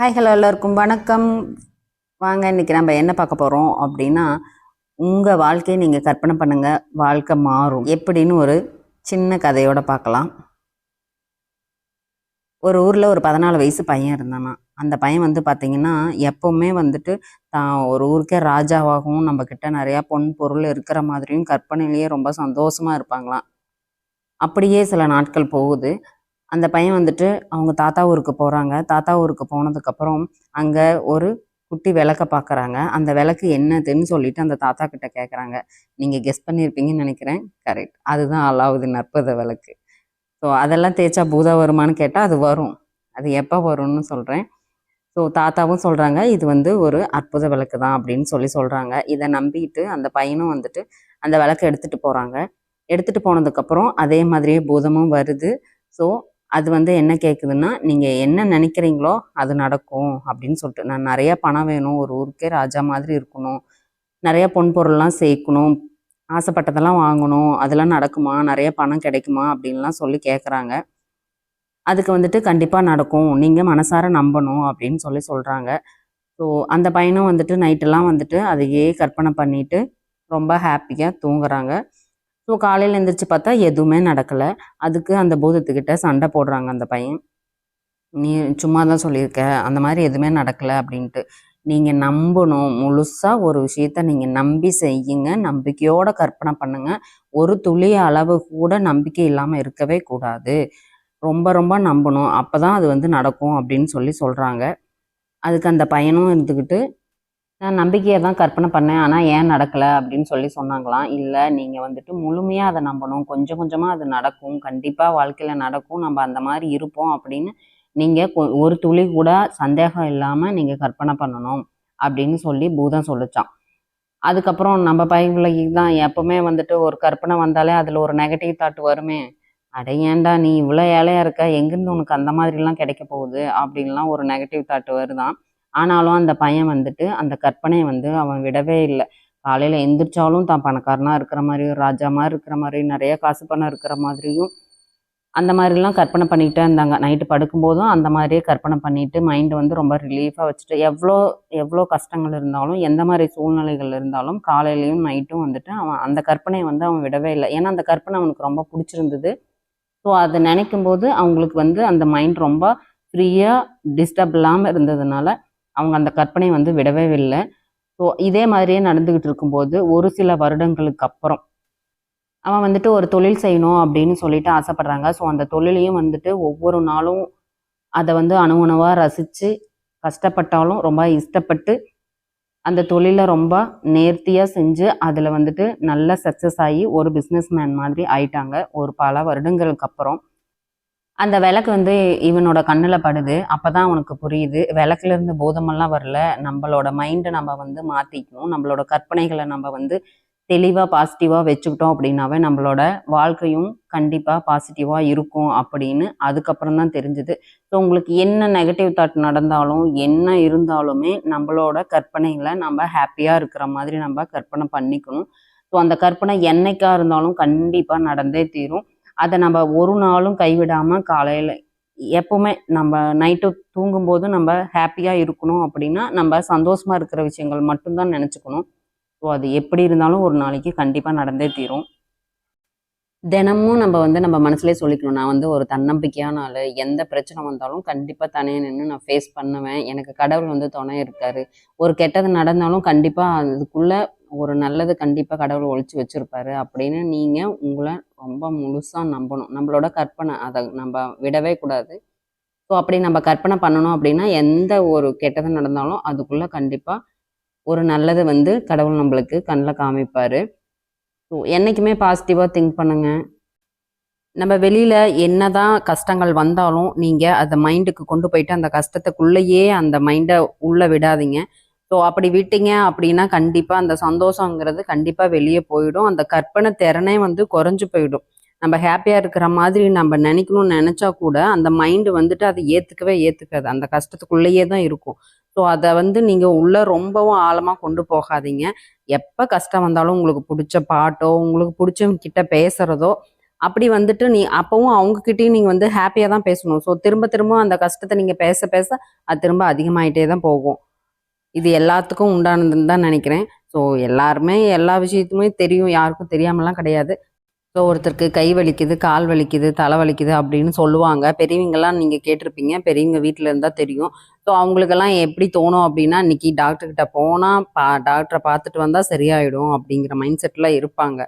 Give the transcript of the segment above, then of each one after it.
Hi hello எல்லோருக்கும் வணக்கம். வாங்க இன்னைக்கு நம்ம என்ன பார்க்க போகிறோம் அப்படின்னா உங்கள் வாழ்க்கையை நீங்கள் கற்பனை பண்ணுங்கள் வாழ்க்கை மாறும். எப்படின்னு ஒரு சின்ன கதையோடு பார்க்கலாம். ஒரு ஊரில் ஒரு பதினாலு வயசு பையன் இருந்தானா. அந்த பையன் வந்து பார்த்தீங்கன்னா எப்போவுமே வந்துட்டு தான் ஒரு ஊருக்கே ராஜாவாகவும் நம்மக்கிட்ட நிறையா பொன் பொருள் இருக்கிற மாதிரியும் கற்பனையிலேயே ரொம்ப சந்தோஷமாக இருப்பாங்களாம். அப்படியே சில நாட்கள் போகுது. அந்த பையன் வந்துட்டு அவங்க தாத்தா ஊருக்கு போகிறாங்க தாத்தா ஊருக்கு போனதுக்கப்புறம் அங்கே ஒரு குட்டி விளக்க பார்க்குறாங்க அந்த விளக்கு என்னதுன்னு சொல்லிட்டு அந்த தாத்தா கிட்ட கேட்குறாங்க நீங்கள் கெஸ் பண்ணியிருப்பீங்கன்னு நினைக்கிறேன். கரெக்ட் அதுதான் அலாவுதீன் நற்பத விளக்கு. ஸோ அதெல்லாம் தேய்ச்சா பூதா வருமான்னு கேட்டால் அது வரும். அது எப்போ வரும்னு சொல்கிறேன் ஸோ தாத்தாவும் சொல்கிறாங்க இது வந்து ஒரு அற்புத விளக்கு தான் அப்படின்னு சொல்லி சொல்கிறாங்க இதை நம்பிட்டு அந்த பையனும் வந்துட்டு அந்த விளக்கு எடுத்துகிட்டு போகிறாங்க எடுத்துகிட்டு போனதுக்கப்புறம் அதே மாதிரியே பூதமும் வருது. ஸோ அது வந்து என்ன கேட்குதுன்னா நீங்கள் என்ன நினைக்கிறீங்களோ அது நடக்கும் அப்படின்னு சொல்லிட்டு. நான் நிறையா பணம் வேணும் ஒரு ஊருக்கே ராஜா மாதிரி இருக்கணும். நிறையா பொன் பொருள்லாம் சேர்க்கணும். ஆசைப்பட்டதெல்லாம் வாங்கணும். அதெல்லாம் நடக்குமா? நிறைய பணம் கிடைக்குமா? அப்படின்லாம் சொல்லி கேட்குறாங்க அதுக்கு வந்துட்டு கண்டிப்பாக நடக்கும். நீங்கள் மனசார நம்பணும் அப்படின்னு சொல்லி சொல்கிறாங்க ஸோ அந்த பையனும் வந்துட்டு நைட்டெல்லாம் வந்துட்டு அதையே கற்பனை பண்ணிட்டு ரொம்ப ஹாப்பியாக தூங்குறாங்க. ஸோ காலையில் எழுந்திரிச்சு பார்த்தா எதுவுமே நடக்கலை. அதுக்கு அந்த பூதத்துக்கிட்ட சண்டை போடுறாங்க அந்த பையன். நீ சும்மா தான் சொல்லியிருக்க. அந்த மாதிரி எதுவுமே நடக்கலை அப்படின்ட்டு. நீங்கள் நம்பணும். முழுசாக ஒரு விஷயத்த நீங்கள் நம்பி செய்யுங்க. நம்பிக்கையோட கற்பனை பண்ணுங்க. ஒரு துளி அளவு கூட நம்பிக்கை இல்லாமல் இருக்கவே கூடாது. ரொம்ப ரொம்ப நம்பணும். அப்போ தான் அது வந்து நடக்கும் அப்படின்னு சொல்லி சொல்கிறாங்க அதுக்கு அந்த பையனும் இருந்துக்கிட்டு நான் நம்பிக்கையை தான் கற்பனை பண்ணேன். ஆனால் ஏன் நடக்கலை அப்படின்னு சொல்லி சொன்னாங்களாம். இல்லை நீங்கள் வந்துட்டு முழுமையாக அதை நம்பணும். கொஞ்சம் கொஞ்சமாக அது நடக்கும். கண்டிப்பாக வாழ்க்கையில் நடக்கும். நம்ம அந்த மாதிரி இருப்போம் அப்படின்னு நீங்கள் ஒரு துளி கூட சந்தேகம் இல்லாமல் நீங்கள் கற்பனை பண்ணணும் அப்படின்னு சொல்லி பூதம் சொல்லிச்சான். அதுக்கப்புறம் நம்ம பையன்களுக்கு தான் எப்பவுமே வந்துட்டு ஒரு கற்பனை வந்தாலே அதில் ஒரு நெகட்டிவ் தாட் வருமே. அட ஏன்டா நீ இவ்வளோ ஏழையாக இருக்க? எங்கேருந்து உனக்கு அந்த மாதிரிலாம் கிடைக்க போகுது? அப்படின்லாம் ஒரு நெகட்டிவ் தாட் வருதான். ஆனாலும் அந்த பையன் வந்துட்டு அந்த கற்பனையை வந்து அவன் விடவே இல்லை. காலையில் எந்திரிச்சாலும் தான் பணக்காரனாக இருக்கிற மாதிரியும் ராஜா மாதிரி இருக்கிற மாதிரியும் நிறைய காசு பணம் இருக்கிற மாதிரியும் அந்த மாதிரிலாம் கற்பனை பண்ணிக்கிட்டே இருந்தாங்க. நைட்டு படுக்கும்போதும் அந்த மாதிரியே கற்பனை பண்ணிட்டு மைண்டை வந்து ரொம்ப ரிலீஃபாக வச்சுட்டு எவ்வளோ எவ்வளோ கஷ்டங்கள் இருந்தாலும் எந்த மாதிரி சூழ்நிலைகள் இருந்தாலும் காலையிலையும் நைட்டும் வந்துட்டு அவன் அந்த கற்பனையை வந்து அவன் விடவே இல்லை. ஏன்னா அந்த கற்பனை அவனுக்கு ரொம்ப பிடிச்சிருந்தது. ஸோ அதை நினைக்கும் போது அவங்களுக்கு வந்து அந்த மைண்ட் ரொம்ப ஃப்ரீயாக டிஸ்டர்ப் இல்லாமல் இருந்ததுனால அவங்க அந்த கற்பனையை வந்து விடவே இல்லை. ஸோ இதே மாதிரியே நடந்துக்கிட்டு இருக்கும்போது ஒரு சில வருடங்களுக்கு அப்புறம் அவன் வந்துட்டு ஒரு தொழில் செய்யணும் அப்படின்னு சொல்லிட்டு ஆசைப்படுறாங்க. ஸோ அந்த தொழிலையும் வந்துட்டு ஒவ்வொரு நாளும் அதை வந்து அணுகுணவாக ரசித்து கஷ்டப்பட்டாலும் ரொம்ப இஷ்டப்பட்டு அந்த தொழிலை ரொம்ப நேர்த்தியாக செஞ்சு அதில் வந்துட்டு நல்ல சக்ஸஸ் ஆகி ஒரு பிஸ்னஸ் மேன் மாதிரி ஆயிட்டாங்க. ஒரு பல வருடங்களுக்கு அப்புறம். அந்த விளக்கு வந்து இவனோட கண்ணில் படுது. அப்போ தான் அவனுக்கு புரியுது. விளக்குலேருந்து போதமெல்லாம் பூதமெல்லாம் வரல. நம்மளோட மைண்டை நம்ம வந்து மாற்றிக்கணும் நம்மளோட கற்பனைகளை நம்ம வந்து தெளிவாக பாசிட்டிவாக வச்சுக்கிட்டோம் அப்படின்னாவே நம்மளோட வாழ்க்கையும் கண்டிப்பாக பாசிட்டிவாக இருக்கும் அப்படின்னு அதுக்கப்புறம் தான் தெரிஞ்சுது. ஸோ உங்களுக்கு என்ன நெகட்டிவ் தாட் நடந்தாலும் என்ன இருந்தாலுமே நம்மளோட கற்பனைகளை நம்ம ஹாப்பியாக இருக்கிற மாதிரி நம்ம கற்பனை பண்ணிக்கணும். ஸோ அந்த கற்பனை என்னைக்கா இருந்தாலும் கண்டிப்பாக நடந்தே தீரும். அதை நம்ம ஒரு நாளும் கைவிடாமல் காலையில் எப்பவுமே நம்ம நைட்டு தூங்கும்போது நம்ம ஹாப்பியாக இருக்கணும் அப்படின்னா நம்ம சந்தோஷமா இருக்கிற விஷயங்கள் மட்டும்தான் நினச்சிக்கணும். ஸோ அது எப்படி இருந்தாலும் ஒரு நாளைக்கு கண்டிப்பாக நடந்தே தீரும். தினமும் நம்ம வந்து நம்ம மனசுலேயே சொல்லிக்கணும். நான் வந்து ஒரு தன்னம்பிக்கையான ஆள். எந்த பிரச்சனை வந்தாலும் கண்டிப்பாக தனியாக நின்று நான் ஃபேஸ் பண்ணுவேன். எனக்கு கடவுள் வந்து துணை இருக்காரு. ஒரு கெட்டது நடந்தாலும் கண்டிப்பாக அதுக்குள்ளே ஒரு நல்லது கண்டிப்பாக கடவுள் ஒழிச்சு வச்சுருப்பாரு அப்படின்னு நீங்கள் உங்களை ரொம்ப முழுசாக நம்பணும். நம்மளோட கற்பனை அதை நம்ம விடவே கூடாது. ஸோ அப்படி நம்ம கற்பனை பண்ணணும் அப்படின்னா எந்த ஒரு கெட்டது நடந்தாலும் அதுக்குள்ளே கண்டிப்பாக ஒரு நல்லது வந்து கடவுள் நம்மளுக்கு கண்ணில் காமிப்பார். ஸோ என்றைக்குமே பாசிட்டிவாக திங்க் பண்ணுங்கள் நம்ம வெளியில் என்ன தான் கஷ்டங்கள் வந்தாலும் நீங்கள் அதை மைண்டுக்கு கொண்டு போயிட்டு அந்த கஷ்டத்துக்குள்ளேயே அந்த மைண்டை உள்ளே விடாதீங்க. ஸோ அப்படி விட்டீங்க அப்படின்னா கண்டிப்பாக அந்த சந்தோஷங்கிறது கண்டிப்பாக வெளியே போயிடும். அந்த கற்பனை திறனே வந்து குறைஞ்சு போயிடும். நம்ம ஹாப்பியாக இருக்கிற மாதிரி நம்ம நினைக்கணும்னு நினச்சா கூட அந்த மைண்டு வந்துட்டு அதை ஏற்றுக்கவே ஏற்றுக்காது அந்த கஷ்டத்துக்குள்ளேயே தான் இருக்கும். ஸோ அதை வந்து நீங்கள் உள்ளே ரொம்பவும் ஆழமாக கொண்டு போகாதீங்க. எப்போ கஷ்டம் வந்தாலும் உங்களுக்கு பிடிச்ச பாட்டோ உங்களுக்கு பிடிச்சவங்க கிட்ட பேசுகிறதோ அப்படி வந்துட்டு நீ அப்பவும் அவங்கக்கிட்டேயும் நீங்கள் வந்து ஹாப்பியாக தான் பேசணும். ஸோ திரும்ப திரும்ப அந்த கஷ்டத்தை நீங்கள் பேச பேச அது திரும்ப அதிகமாயிட்டே தான் போகும். இது எல்லாத்துக்கும் உண்டானதுன்னு தான் நினைக்கிறேன். ஸோ எல்லாருமே எல்லா விஷயத்துமே தெரியும். யாருக்கும் தெரியாமலாம் கிடையாது. ஸோ ஒருத்தருக்கு கை வலிக்குது கால் வலிக்குது தலை வலிக்குது அப்படின்னு சொல்லுவாங்க. பெரியவங்கெல்லாம் நீங்கள் கேட்டிருப்பீங்க. பெரியவங்க வீட்டில் இருந்தால் தெரியும். ஸோ அவங்களுக்கெல்லாம் எப்படி தோணும் அப்படின்னா இன்னைக்கு டாக்டர்கிட்ட போனால் பா டாக்டரை பார்த்துட்டு வந்தால் சரியாயிடும் அப்படிங்கிற மைண்ட் செட்டில் இருப்பாங்க.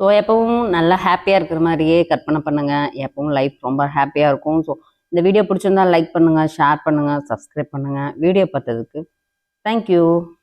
ஸோ எப்பவும் நல்லா ஹாப்பியாக இருக்கிற மாதிரியே கற்பனை பண்ணுங்கள் எப்பவும் லைஃப் ரொம்ப ஹாப்பியாக இருக்கும். ஸோ இந்த வீடியோ பிடிச்சிருந்தா லைக் பண்ணுங்கள் ஷேர் பண்ணுங்கள் சப்ஸ்கிரைப் பண்ணுங்கள் வீடியோ பார்த்ததுக்கு Thank you.